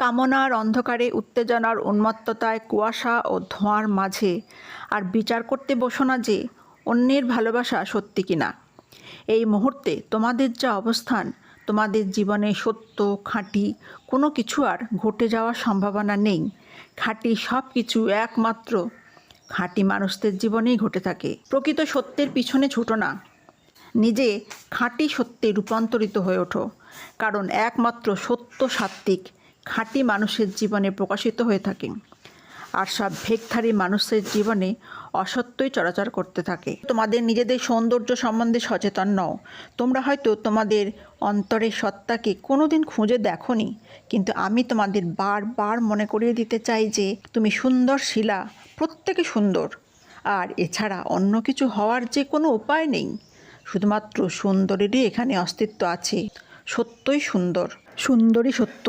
কামনার অন্ধকারে, উত্তেজনার উন্মত্ততায় কুয়াশা ও ধোঁয়ার মাঝে আর বিচার করতে বসো না যে অন্যের ভালোবাসা সত্যি কিনা। এই মুহূর্তে তোমাদের যা অবস্থান, তোমাদের জীবনে সত্য, খাঁটি কোনো কিছু আর ঘটে যাওয়ার সম্ভাবনা নেই। খাঁটি সব কিছু একমাত্র খাঁটি মানুষদের জীবনেই ঘটে থাকে। প্রকৃত সত্যের পিছনে ছুটো না। নিজে খাঁটি সত্যে রূপান্তরিত হয়ে ওঠো। কারণ একমাত্র সত্য সাত্ত্বিক খাঁটি মানুষের জীবনে প্রকাশিত হয়ে থাকে আর সব ভেগধারী মানুষের জীবনে অসত্যই চলাচল করতে থাকে। তোমাদের নিজেদের সৌন্দর্য সম্বন্ধে সচেতন নও। তোমরা হয়তো তোমাদের অন্তরের সত্তাকে কোনোদিন খুঁজে দেখোনি, কিন্তু আমি তোমাদের বারবার মনে করিয়ে দিতে চাই যে তুমি সুন্দর শিলা, প্রত্যেকে সুন্দর। আর এছাড়া অন্য কিছু হওয়ার যে কোনো উপায় নেই। শুধুমাত্র সুন্দরেরই এখানে অস্তিত্ব আছে, সত্যই সুন্দর। সুন্দরই সত্য।